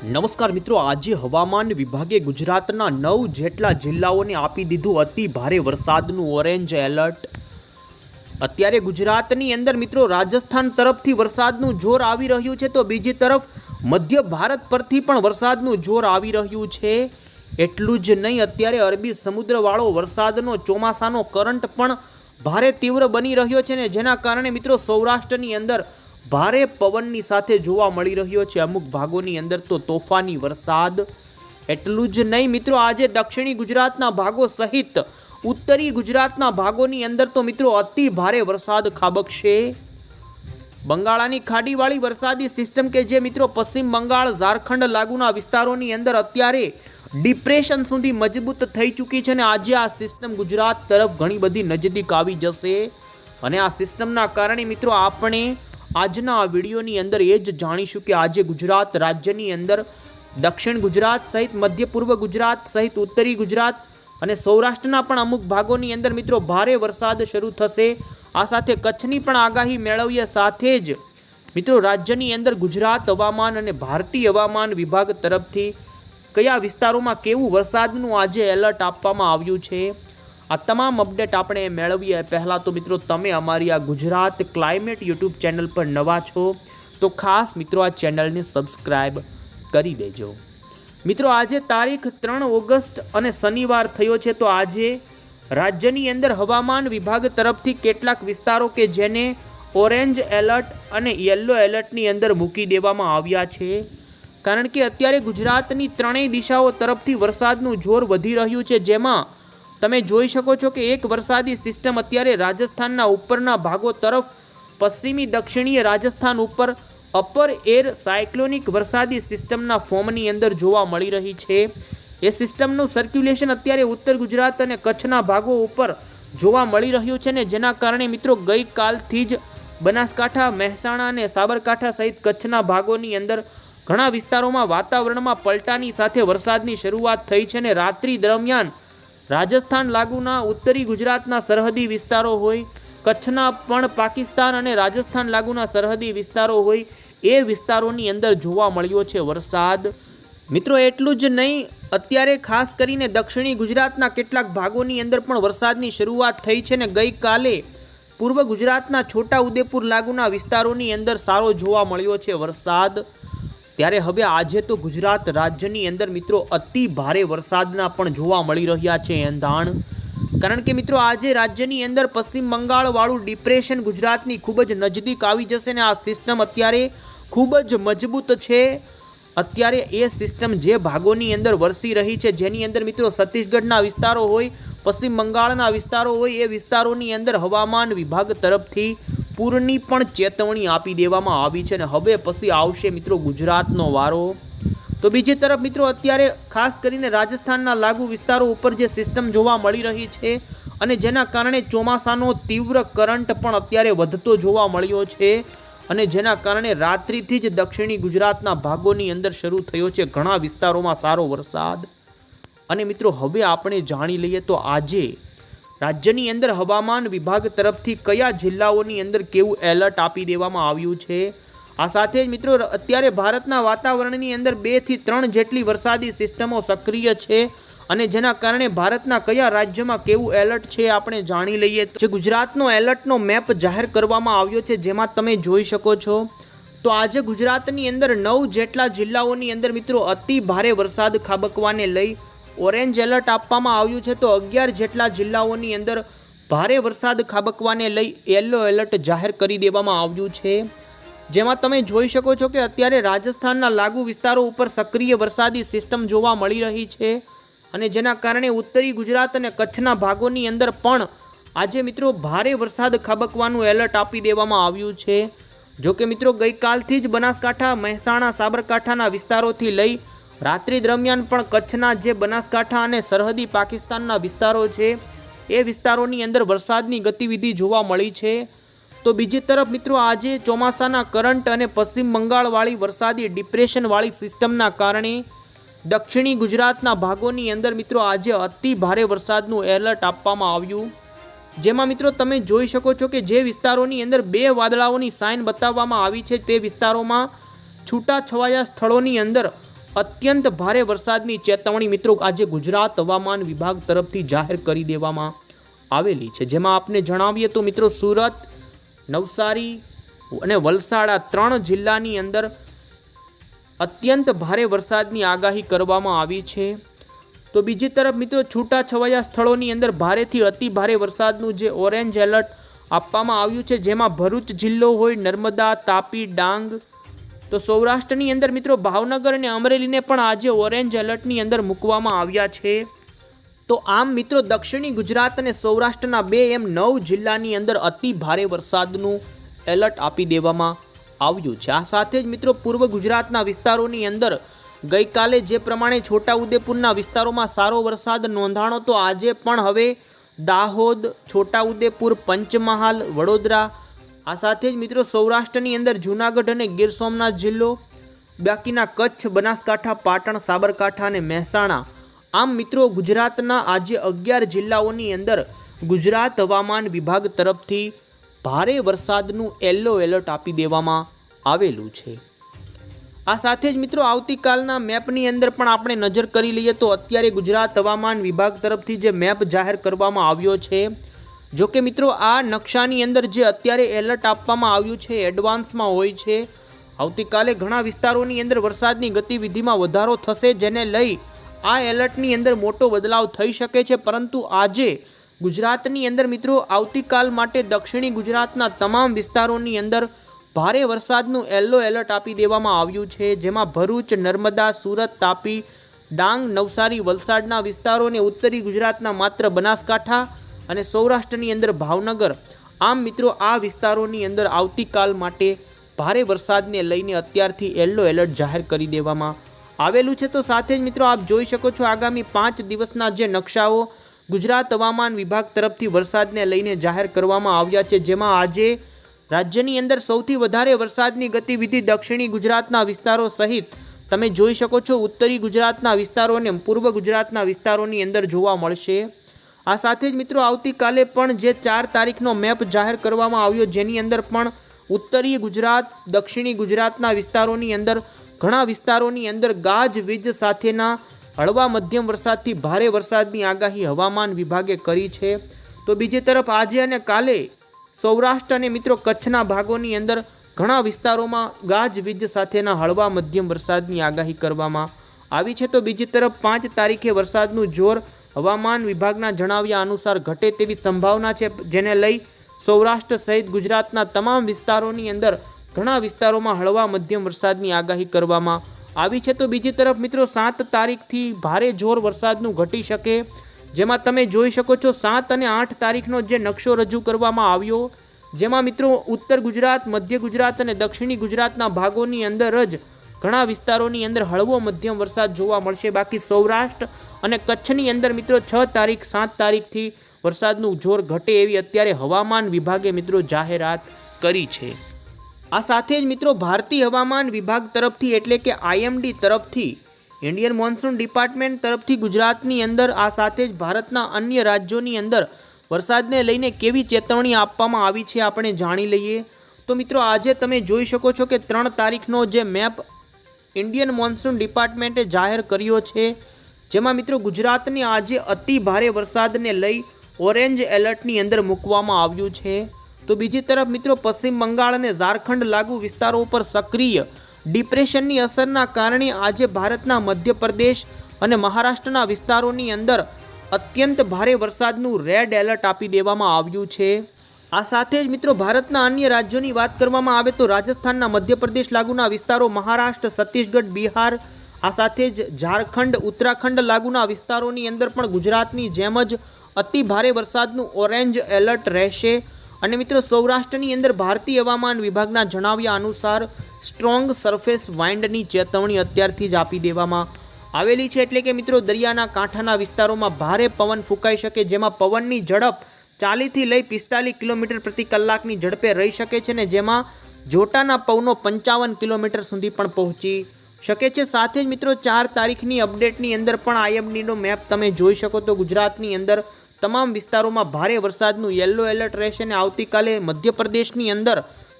નમસ્કાર મિત્રો, આજે હવામાન વિભાગે ગુજરાતના નવ જેટલા જિલ્લાઓને આપી દીધું અતિ ભારે વરસાદનું ઓરેન્જ એલર્ટ. અત્યારે ગુજરાતની અંદર મિત્રો, રાજસ્થાન તરફથી વરસાદનું જોર આવી રહ્યું છે તો બીજી તરફ મધ્ય ભારત પરથી પણ વરસાદનું જોર આવી રહ્યું છે. એટલું જ નહીં, અત્યારે અરબી સમુદ્રવાળો વરસાદનો ચોમાસાનો કરંટ પણ ભારે તીવ્ર બની રહ્યો છે ને જેના કારણે મિત્રો સૌરાષ્ટ્રની અંદર ભારે પવનની સાથે જોવા મળી રહ્યો છે. અમુક ભાગોની અંદર તો તોફાની વરસાદ. એટલું જ નહીં, મિત્રો, આજે દક્ષિણી ગુજરાતના ભાગો સહિત ઉત્તરી ગુજરાતના ભાગોની અંદર તો, મિત્રો, અતિ ભારે વરસાદ ખાબકશે. બંગાળાની ખાડીવાળી વરસાદી સિસ્ટમ કે જે, મિત્રો, પશ્ચિમ બંગાળ, ઝારખંડ લાગુના વિસ્તારોની અંદર અત્યારે ડિપ્રેશન સુધી મજબૂત થઈ ચૂકી છે અને આજે આ સિસ્ટમ ગુજરાત તરફ ઘણી બધી નજદીક આવી જશે. અને આ સિસ્ટમના કારણે, મિત્રો, આપણે આજના વિડીયોની અંદર એ જ જાણીશું કે આજે ગુજરાત રાજ્યની અંદર દક્ષિણ ગુજરાત સહિત મધ્ય પૂર્વ ગુજરાત સહિત ઉત્તરી ગુજરાત અને સૌરાષ્ટ્રના પણ અમુક ભાગોની અંદર મિત્રો ભારે વરસાદ શરૂ થશે. આ સાથે કચ્છની પણ આગાહી મેળવીએ સાથે જ મિત્રો રાજ્યની અંદર ગુજરાત હવામાન અને ભારતીય હવામાન વિભાગ તરફથી કયા વિસ્તારોમાં કેવું વરસાદનું આજે એલર્ટ આપવામાં આવ્યું છે? આ તમામ અપડેટ આપણે મેળવીએ. પહેલાં તો મિત્રો તમે અમારી આ ગુજરાત ક્લાઇમેટ યુટ્યુબ ચેનલ પર નવા છો, તો ખાસ મિત્રો આ ચેનલને સબસ્ક્રાઈબ કરી દેજો. મિત્રો આજે તારીખ ત્રણ ઓગસ્ટ અને શનિવાર થયો છે, તો આજે રાજ્યની અંદર હવામાન વિભાગ તરફથી કેટલાક વિસ્તારો કે જેને ઓરેન્જ એલર્ટ અને યલો એલર્ટની અંદર મૂકી દેવામાં આવ્યા છે. કારણ કે અત્યારે ગુજરાતની ત્રણેય દિશાઓ તરફથી વરસાદનું જોર વધી રહ્યું છે, જેમાં તમે જોઈ શકો છો કે એક વરસાદી સિસ્ટમ અત્યારે રાજસ્થાનના ઉપરના ભાગો તરફ, પશ્ચિમી દક્ષિણીય રાજસ્થાન ઉપર અપર એર સાયક્લોનિક વરસાદી સિસ્ટમના ફોર્મની અંદર જોવા મળી રહી છે. એ સિસ્ટમનું સર્ક્યુલેશન અત્યારે ઉત્તર ગુજરાત અને કચ્છના ભાગો ઉપર જોવા મળી રહ્યું છે ને જેના કારણે મિત્રો ગઈકાલથી જ બનાસકાંઠા, મહેસાણા અને સાબરકાંઠા સહિત કચ્છના ભાગોની અંદર ઘણા વિસ્તારોમાં વાતાવરણમાં પલટાની સાથે વરસાદની શરૂઆત થઈ છે ને રાત્રિ દરમિયાન રાજસ્થાન લાગુના ઉત્તરી ગુજરાતના સરહદી વિસ્તારો હોય, કચ્છના પણ પાકિસ્તાન અને રાજસ્થાન લાગુના સરહદી વિસ્તારો હોય, એ વિસ્તારોની અંદર જોવા મળ્યો છે વરસાદ. મિત્રો, એટલું જ નહીં, અત્યારે ખાસ કરીને દક્ષિણી ગુજરાતના કેટલાક ભાગોની અંદર પણ વરસાદની શરૂઆત થઈ છે ને ગઈકાલે પૂર્વ ગુજરાતના છોટા ઉદેપુર લાગુના વિસ્તારોની અંદર સારો જોવા મળ્યો છે વરસાદ. ત્યારે હવે આજે તો ગુજરાત રાજ્યની અંદર મિત્રો અતિ ભારે વરસાદના પણ જોવા મળી રહ્યા છે એંધાણ. કારણ કે મિત્રો આજે રાજ્યની અંદર પશ્ચિમ બંગાળવાળું ડિપ્રેશન ગુજરાતની ખૂબ જ નજદીક આવી જશે ને આ સિસ્ટમ અત્યારે ખૂબ જ મજબૂત છે. અત્યારે એ સિસ્ટમ જે ભાગોની અંદર વરસી રહી છે, જેની અંદર મિત્રો છત્તીસગઢના વિસ્તારો હોય, પશ્ચિમ બંગાળના વિસ્તારો હોય, એ વિસ્તારોની અંદર હવામાન વિભાગ તરફથી પૂરની પણ ચેતવણી આપી દેવામાં આવી છે અને હવે પછી આવશે મિત્રો ગુજરાતનો વારો. તો બીજી તરફ મિત્રો અત્યારે ખાસ કરીને રાજસ્થાનના લાગુ વિસ્તારો ઉપર જે સિસ્ટમ જોવા મળી રહી છે અને જેના કારણે ચોમાસાનો તીવ્ર કરંટ પણ અત્યારે વધતો જોવા મળ્યો છે અને જેના કારણે રાત્રિથી જ દક્ષિણી ગુજરાતના ભાગોની અંદર શરૂ થયો છે ઘણા વિસ્તારોમાં સારો વરસાદ. અને મિત્રો હવે આપણે જાણી લઈએ તો આજે રાજ્યની અંદર હવામાન વિભાગ તરફથી કયા જિલ્લાઓની અંદર કેવું એલર્ટ આપી દેવામાં આવ્યું છે? આ સાથે જ મિત્રો, અત્યારે ભારતના વાતાવરણની અંદર બેથી ત્રણ જેટલી વરસાદી સિસ્ટમો સક્રિય છે અને જેના કારણે ભારતના કયા રાજ્યમાં કેવું એલર્ટ છે આપણે જાણી લઈએ. જે ગુજરાતનો એલર્ટનો મેપ જાહેર કરવામાં આવ્યો છે, જેમાં તમે જોઈ શકો છો. તો આજે ગુજરાતની અંદર નવ જેટલા જિલ્લાઓની અંદર મિત્રો અતિ ભારે વરસાદ ખાબકવાને લઈ ઓરેન્જ એલર્ટ આપવામાં આવ્યું છે તો અગિયાર જેટલા જિલ્લાઓની અંદર ભારે વરસાદ ખાબકવાને લઈ યલો એલર્ટ જાહેર કરી દેવામાં આવ્યું છે. જેમાં તમે જોઈ શકો છો કે અત્યારે રાજસ્થાનના લાગુ વિસ્તારો ઉપર સક્રિય વરસાદી સિસ્ટમ જોવા મળી રહી છે અને જેના કારણે ઉત્તરી ગુજરાત અને કચ્છના ભાગોની અંદર પણ આજે મિત્રો ભારે વરસાદ ખાબકવાનું એલર્ટ આપી દેવામાં આવ્યું છે. જો કે મિત્રો ગઈકાલથી જ બનાસકાંઠા, મહેસાણા, સાબરકાંઠાના વિસ્તારોથી લઈ રાત્રિ દરમિયાન પણ કચ્છના જે બનાસકાંઠા અને સરહદી પાકિસ્તાનના વિસ્તારો છે, એ વિસ્તારોની અંદર વરસાદની ગતિવિધિ જોવા મળી છે. તો બીજી તરફ મિત્રો, આજે ચોમાસાના કરંટ અને પશ્ચિમ બંગાળવાળી વરસાદી ડિપ્રેશનવાળી સિસ્ટમના કારણે દક્ષિણી ગુજરાતના ભાગોની અંદર મિત્રો, આજે અતિ ભારે વરસાદનું એલર્ટ આપવામાં આવ્યું. જેમાં મિત્રો, તમે જોઈ શકો છો કે જે વિસ્તારોની અંદર બે વાદળાઓની સાઇન બતાવવામાં આવી છે, તે વિસ્તારોમાં છૂટાછવાયા સ્થળોની અંદર અત્યંત ભારે વરસાદની ચેતવણી મિત્રો આજે ગુજરાત હવામાન વિભાગ તરફથી જાહેર કરી દેવામાં આવેલી છે. જેમાં આપને જણાવીએ તો મિત્રો સુરત, નવસારી અને વલસાડ આ ત્રણ જિલ્લાની અંદર અત્યંત ભારે વરસાદની આગાહી કરવામાં આવી છે. તો બીજી તરફ મિત્રો છૂટા છવાયા સ્થળોની અંદર ભારેથી અતિ ભારે વરસાદનું જે ઓરેન્જ એલર્ટ આપવામાં આવ્યું છે. જેમાં ભરૂચ જિલ્લો હોય નર્મદા, તાપી, ડાંગ તો સૌરાષ્ટ્રની અંદર મિત્રો ભાવનગર અને અમરેલીને પણ આજે ઓરેન્જ એલર્ટની અંદર મૂકવામાં આવ્યા છે. તો આમ મિત્રો દક્ષિણી ગુજરાત અને સૌરાષ્ટ્રના બે એમ નવ જિલ્લાની અંદર અતિ ભારે વરસાદનું એલર્ટ આપી દેવામાં આવ્યું છે. આ સાથે જ મિત્રો પૂર્વ ગુજરાતના વિસ્તારોની અંદર ગઈકાલે જે પ્રમાણે છોટાઉદેપુરના વિસ્તારોમાં સારો વરસાદ નોંધાણો, તો આજે પણ હવે દાહોદ, છોટાઉદેપુર, પંચમહાલ, વડોદરા આ સાથે જ મિત્રો સૌરાષ્ટ્રની અંદર જૂનાગઢ અને ગીર સોમનાથ જિલ્લો, બાકીના કચ્છ, બનાસકાંઠા, પાટણ, સાબરકાંઠા અને મહેસાણા. આમ મિત્રો ગુજરાતના આજે અગિયાર જિલ્લાઓની અંદર ગુજરાત હવામાન વિભાગ તરફથી ભારે વરસાદનું યલો એલર્ટ આપી દેવામાં આવેલું છે. આ સાથે જ મિત્રો આવતીકાલના મેપની અંદર પણ આપણે નજર કરી લઈએ તો અત્યારે ગુજરાત હવામાન વિભાગ તરફથી જે મેપ જાહેર કરવામાં આવ્યો છે જો કે મિત્રો, આ નકશાની અંદર જે અત્યારે એલર્ટ આપવામાં આવ્યું છે, એડવાન્સમાં હોય છે, આવતીકાલે ઘણા વિસ્તારોની અંદર વરસાદની ગતિવિધિમાં વધારો થશે, જેને લઈ આ એલર્ટની અંદર મોટો બદલાવ થઈ શકે છે. પરંતુ આજે ગુજરાતની અંદર મિત્રો, આવતીકાલ માટે દક્ષિણી ગુજરાતના તમામ વિસ્તારોની અંદર ભારે વરસાદનું યલો એલર્ટ આપી દેવામાં આવ્યું છે, જેમાં ભરૂચ, નર્મદા, સુરત, તાપી, ડાંગ, નવસારી, વલસાડના વિસ્તારો અને ઉત્તરી ગુજરાતના માત્ર બનાસકાંઠા અને સૌરાષ્ટ્રની અંદર ભાવનગર. આમ મિત્રો, આ વિસ્તારોની અંદર આવતીકાલ માટે ભારે વરસાદને લઈને અત્યારથી યલો એલર્ટ જાહેર કરી દેવામાં આવેલું છે. તો સાથે જ મિત્રો, આપ જોઈ શકો છો આગામી પાંચ દિવસના જે નકશાઓ ગુજરાત હવામાન વિભાગ તરફથી વરસાદને લઈને જાહેર કરવામાં આવ્યા છે. જેમાં આજે રાજ્યની અંદર સૌથી વધારે વરસાદની ગતિવિધિ દક્ષિણી ગુજરાતના વિસ્તારો સહિત તમે જોઈ શકો છો. ઉત્તરી ગુજરાતના વિસ્તારો અને પૂર્વ ગુજરાતના વિસ્તારોની અંદર જોવા મળશે. આ સાથે જ મિત્રો આવતીકાલે પણ જે ચાર તારીખનો મેપ જાહેર કરવામાં આવ્યો, જેની અંદર પણ ઉત્તરીય ગુજરાત, દક્ષિણી ગુજરાતના વિસ્તારોની અંદર, ઘણા વિસ્તારોની અંદર ગાજવીજ સાથેના હળવા મધ્યમ વરસાદથી ભારે વરસાદની આગાહી હવામાન વિભાગે કરી છે. તો બીજી તરફ આજે અને કાલે સૌરાષ્ટ્ર અને મિત્રો કચ્છના ભાગોની અંદર ઘણા વિસ્તારોમાં ગાજવીજ સાથેના હળવા મધ્યમ વરસાદની આગાહી કરવામાં આવી છે. તો બીજી તરફ પાંચ તારીખે વરસાદનું જોર હવામાન વિભાગના જણાવ્યા અનુસાર ઘટે તેવી સંભાવના છે, જેને લઈ સૌરાષ્ટ્ર સહિત ગુજરાતના તમામ વિસ્તારોની અંદર ઘણા વિસ્તારોમાં હળવા મધ્યમ વરસાદની આગાહી કરવામાં આવી છે. તો બીજી તરફ મિત્રો, સાત તારીખથી ભારે જોર વરસાદનું ઘટી શકે, જેમાં તમે જોઈ શકો છો સાત અને આઠ તારીખનો જે નકશો રજૂ કરવામાં આવ્યો, જેમાં મિત્રો, ઉત્તર ગુજરાત, મધ્ય ગુજરાત અને દક્ષિણી ગુજરાતના ભાગોની અંદર જ ઘણા વિસ્તારોની અંદર હળવો મધ્યમ વરસાદ જોવા મળશે. બાકી સૌરાષ્ટ્ર અને કચ્છની અંદર મિત્રો છ તારીખ, સાત તારીખથી વરસાદનું જોર ઘટે એવી અત્યારે હવામાન વિભાગે મિત્રો જાહેરાત કરી છે. આ સાથે જ મિત્રો ભારતીય હવામાન વિભાગ તરફથી એટલે કે આઈએમડી તરફથી, ઇન્ડિયન મોન્સૂન ડિપાર્ટમેન્ટ તરફથી ગુજરાતની અંદર, આ સાથે જ ભારતના અન્ય રાજ્યોની અંદર વરસાદને લઈને કેવી ચેતવણી આપવામાં આવી છે આપણે જાણી લઈએ. તો મિત્રો આજે તમે જોઈ શકો છો કે ત્રણ તારીખનો જે મેપ ઇન્ડિયન મોન્સૂન ડિપાર્ટમેન્ટે જાહેર કર્યો છે, જેમાં મિત્રો ગુજરાતને આજે અતિ ભારે વરસાદને લઈ ઓરેન્જ એલર્ટની અંદર મૂકવામાં આવ્યું છે. તો બીજી તરફ મિત્રો પશ્ચિમ બંગાળ અને ઝારખંડ લાગુ વિસ્તારો ઉપર સક્રિય ડિપ્રેશનની અસરના કારણે આજે ભારતના મધ્યપ્રદેશ અને મહારાષ્ટ્રના વિસ્તારોની અંદર અત્યંત ભારે વરસાદનું રેડ એલર્ટ આપી દેવામાં આવ્યું છે. આ સાથે જ મિત્રો ભારતના અન્ય રાજ્યોની વાત કરવામાં આવે તો રાજસ્થાનના મધ્યપ્રદેશ લાગુના વિસ્તારો મહારાષ્ટ્ર, છત્તીસગઢ, બિહાર, આ સાથે જ ઝારખંડ, ઉત્તરાખંડ લાગુના વિસ્તારોની અંદર પણ ગુજરાતની જેમ જ અતિ ભારે વરસાદનું ઓરેન્જ એલર્ટ રહેશે. અને મિત્રો સૌરાષ્ટ્રની અંદર ભારતીય હવામાન વિભાગના જણાવ્યા અનુસાર સ્ટ્રોંગ સરફેસ વાઇન્ડની ચેતવણી અત્યારથી જ આપી દેવામાં આવેલી છે. એટલે કે મિત્રો દરિયાના કાંઠાના વિસ્તારોમાં ભારે પવન ફૂંકાઈ શકે, જેમાં પવનની ઝડપ ચાલીસથી લઈ પિસ્તાલીસ કિલોમીટર પ્રતિ કલાકની ઝડપે રહી શકે છે ને જેમાં જોટાના પવનો પંચાવન કિલોમીટર સુધી પણ પહોંચી શકે છે. સાથે જ મિત્રો, ચાર તારીખની અપડેટની અંદર પણ આઈએમડીનો મેપ તમે જોઈ શકો તો ગુજરાતની અંદર તમામ વિસ્તારોમાં ભારે વરસાદનું યલો એલર્ટ રહેશે અને આવતીકાલે મધ્યપ્રદેશની અંદર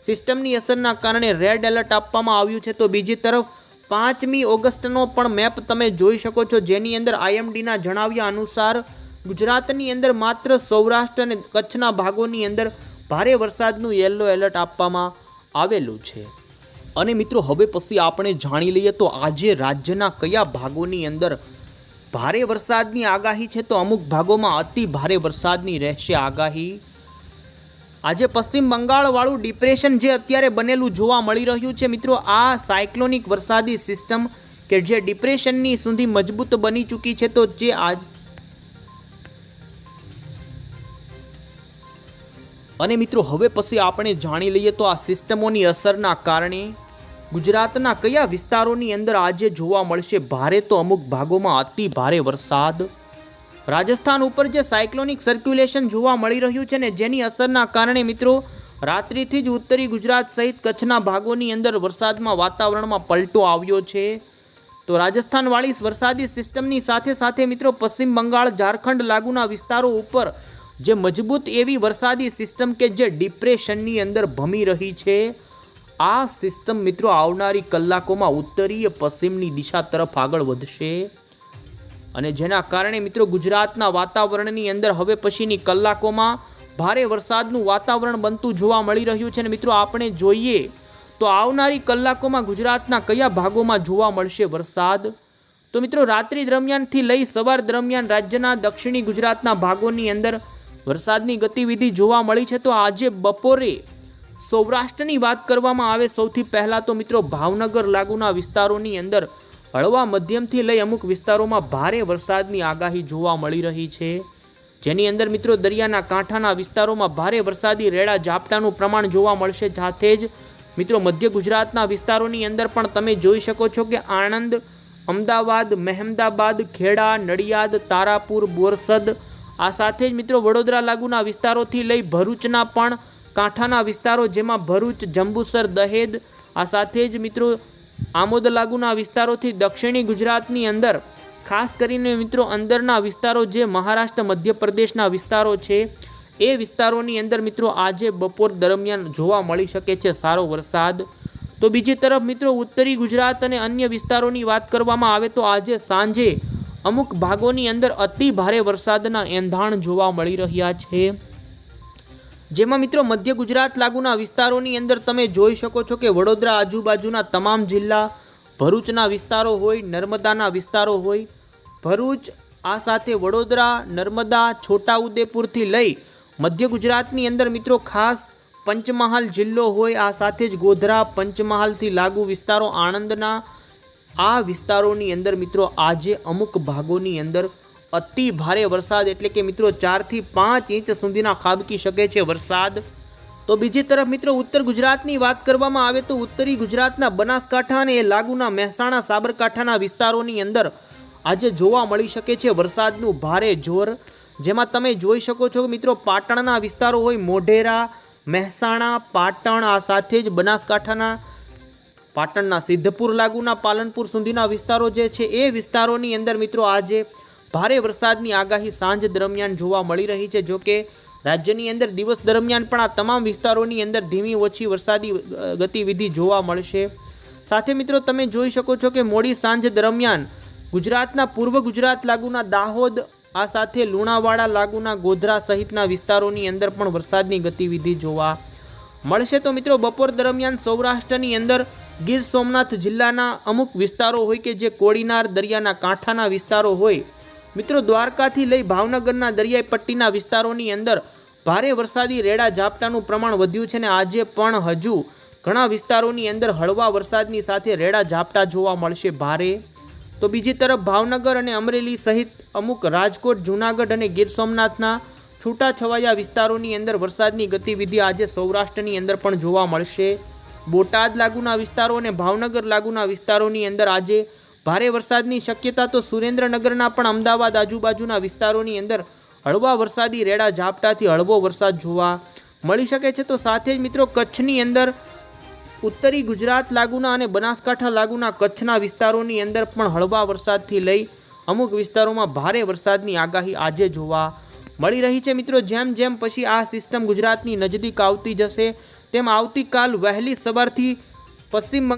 સિસ્ટમની અસરના કારણે રેડ એલર્ટ આપવામાં આવ્યું છે. તો બીજી તરફ, પાંચમી ઓગસ્ટનો પણ મેપ તમે જોઈ શકો છો. જેની અંદર આઈએમડીના જણાવ્યા અનુસાર ગુજરાતની અંદર માત્ર સૌરાષ્ટ્ર અને કચ્છના ભાગોની અંદર ભારે વરસાદનું યલો એલર્ટ આપવામાં આવેલું છે. અને મિત્રો, હવે પછી આપણે જાણી લઈએ તો આજે રાજ્યના કયા ભાગોની અંદર ભારે વરસાદની આગાહી છે તો અમુક ભાગોમાં અતિ ભારે વરસાદની રહેશે આગાહી. આજે પશ્ચિમ બંગાળવાળું ડિપ્રેશન જે અત્યારે બનેલું જોવા મળી રહ્યું છે મિત્રો, આ સાયક્લોનિક વરસાદી સિસ્ટમ કે જે ડિપ્રેશનની સુધી મજબૂત બની ચૂકી છે તો જે આજ અને મિત્રો, હવે પછી આપણે જાણી લઈએ તો આ સિસ્ટમોની અસરના કારણે ગુજરાતના કયા વિસ્તારોની અંદર આજે જોવા મળશે ભારે તો અમુક ભાગોમાં અતિ ભારે વરસાદ. રાજસ્થાન ઉપર જે સાયક્લોનિક સર્ક્યુલેશન જોવા મળી રહ્યું છે ને જેની અસરના કારણે મિત્રો, રાત્રિથી જ ઉત્તરી ગુજરાત સહિત કચ્છના ભાગોની અંદર વરસાદમાં વાતાવરણમાં પલટો આવ્યો છે. તો રાજસ્થાનવાળી વરસાદી સિસ્ટમની સાથે સાથે મિત્રો, પશ્ચિમ બંગાળ, ઝારખંડ લાગુના વિસ્તારો ઉપર જે મજબૂત એવી વરસાદી સિસ્ટમ કે જે ડિપ્રેશનની અંદર ભમી રહી છે, આ સિસ્ટમ મિત્રો આવનારી કલાકોમાં ઉત્તરીય પશ્ચિમની દિશા તરફ આગળ વધશે. અને જેના કારણે મિત્રો ગુજરાતના વાતાવરણની અંદર હવે પછીની કલાકોમાં ભારે વરસાદનું વાતાવરણ બનતું જોવા મળી રહ્યું છે. અને મિત્રો આપણે જોઈએ તો આવનારી કલાકોમાં ગુજરાતના કયા ભાગોમાં જોવા મળશે વરસાદ? તો મિત્રો રાત્રિ દરમિયાનથી લઈ સવાર દરમિયાન રાજ્યના દક્ષિણી ગુજરાતના ભાગોની અંદર વરસાદની ગતિવિધિ જોવા મળી છે તો આજે બપોરે સૌરાષ્ટ્રની વાત કરવામાં આવે, સૌથી પહેલાં તો મિત્રો ભાવનગર લાગુના વિસ્તારોની અંદર હળવા મધ્યમથી લઈ અમુક વિસ્તારોમાં ભારે વરસાદની આગાહી જોવા મળી રહી છે. જેની અંદર મિત્રો દરિયાના કાંઠાના વિસ્તારોમાં ભારે વરસાદી રેડા ઝાપટાનું પ્રમાણ જોવા મળશે. સાથે જ મિત્રો મધ્ય ગુજરાતના વિસ્તારોની અંદર પણ તમે જોઈ શકો છો કે આણંદ, અમદાવાદ, મહેમદાબાદ, ખેડા, નડિયાદ, તારાપુર, બોરસદ આ સાથે જ મિત્રો વડોદરા લાગુના વિસ્તારોથી લઈ ભરૂચના પણ, કાંઠાના વિસ્તારો જેમાં ભરૂચ, જંબુસર, દહેદ, આ સાથે જ મિત્રો આમોદ લાગુના વિસ્તારોથી દક્ષિણી ગુજરાતની અંદર, ખાસ કરીને મિત્રો અંદરના વિસ્તારો જે મહારાષ્ટ્ર, મધ્યપ્રદેશના વિસ્તારો છે, એ વિસ્તારોની અંદર મિત્રો આજે બપોર દરમિયાન જોવા મળી શકે છે સારો વરસાદ. તો બીજી તરફ મિત્રો ઉત્તરી ગુજરાત અને અન્ય વિસ્તારોની વાત કરવામાં આવે તો આજે સાંજે અમુક ભાગોની અંદર અતિ ભારે વરસાદના એંધાણ જોવા મળી રહ્યા છે. જેમાં મિત્રો મધ્ય ગુજરાત લાગુના વિસ્તારોની અંદર તમે જોઈ શકો છો કે વડોદરા આજુબાજુના તમામ જિલ્લા ભરૂચના વિસ્તારો હોય, નર્મદાના વિસ્તારો હોય, ભરૂચ આ સાથે વડોદરા, નર્મદા, છોટાઉદેપુરથી લઈ મધ્ય ગુજરાતની અંદર મિત્રો ખાસ પંચમહાલ જિલ્લો હોય, આ સાથે જ ગોધરા પંચમહાલથી લાગુ વિસ્તારો આણંદના આ વિસ્તારોની અંદર મિત્રો આજે અમુક ભાગોની અંદર અતિ ભારે વરસાદ એટલે કે મિત્રો ચારથી પાંચ ઇંચ સુધીના ખાબકી શકે છે વરસાદ. તો બીજી તરફ મિત્રો ઉત્તર ગુજરાતની વાત કરવામાં આવે તો ઉત્તરી ગુજરાતના બનાસકાંઠા અને એ લાગુના મહેસાણા સાબરકાંઠાના વિસ્તારોની અંદર આજે જોવા મળી શકે છે વરસાદનું ભારે જોર. જેમાં તમે જોઈ શકો છો મિત્રો પાટણના વિસ્તારો હોય મોઢેરા, મહેસાણા, પાટણ, આ સાથે જ બનાસકાંઠાના પાટણના સિદ્ધપુર લાગુના પાલનપુર સુધીના વિસ્તારો જે છે, એ વિસ્તારોની અંદર મિત્રો આજે ભારે વરસાદની આગાહી સાંજ દરમિયાન જોવા મળી રહી છે. જો કે રાજ્યની અંદર દિવસ દરમિયાન પણ આ તમામ વિસ્તારોની અંદર ધીમી ઓછી વરસાદી ગતિવિધિ જોવા મળશે. સાથે મિત્રો તમે જોઈ શકો છો કે મોડી સાંજ દરમિયાન ગુજરાતના પૂર્વ ગુજરાત લાગુના દાહોદ, આ સાથે લુણાવાડા લાગુના ગોધરા સહિતના વિસ્તારોની અંદર પણ વરસાદની ગતિવિધિ જોવા મળશે. તો મિત્રો બપોર દરમિયાન સૌરાષ્ટ્રની અંદર ગીર સોમનાથ જિલ્લાના અમુક વિસ્તારો હોય કે જે કોડીનાર દરિયાના કાંઠાના વિસ્તારો હોય. મિત્રો, દ્વારકાથી લઈ ભાવનગરના દરિયાઈ પટ્ટીના વિસ્તારોની અંદર ભારે વરસાદી રેડા ઝાપટાનું પ્રમાણ વધ્યું છે ને આજે પણ હજુ ઘણા વિસ્તારોની અંદર હળવા વરસાદની સાથે રેડા ઝાપટા જોવા મળશે ભારે. તો બીજી તરફ ભાવનગર અને અમરેલી સહિત અમુક રાજકોટ, જૂનાગઢ અને ગીર સોમનાથના છૂટાછવાયા વિસ્તારોની અંદર વરસાદની ગતિવિધિ આજે સૌરાષ્ટ્રની અંદર પણ જોવા મળશે. બોટાદ લાગુના વિસ્તારો અને ભાવનગર લાગુના વિસ્તારોની અંદર આજે ભારે વરસાદની શક્યતા તો સુરેન્દ્રનગરના પણ અમદાવાદ આજુબાજુના વિસ્તારોની અંદર હળવા વરસાદી રેડા ઝાપટાથી હળવો વરસાદ જોવા મળી શકે છે. તો સાથે જ મિત્રો કચ્છની અંદર ઉત્તરી ગુજરાત લાગુના અને બનાસકાંઠા લાગુના કચ્છના વિસ્તારોની અંદર પણ હળવા વરસાદથી લઈ અમુક વિસ્તારોમાં ભારે વરસાદની આગાહી આજે જોવા મળી રહી છે. મિત્રો જેમ જેમ પછી આ સિસ્ટમ ગુજરાતની નજદીક આવતી જશે તેમ આવતીકાલ વહેલી સવારથી પશ્ચિમ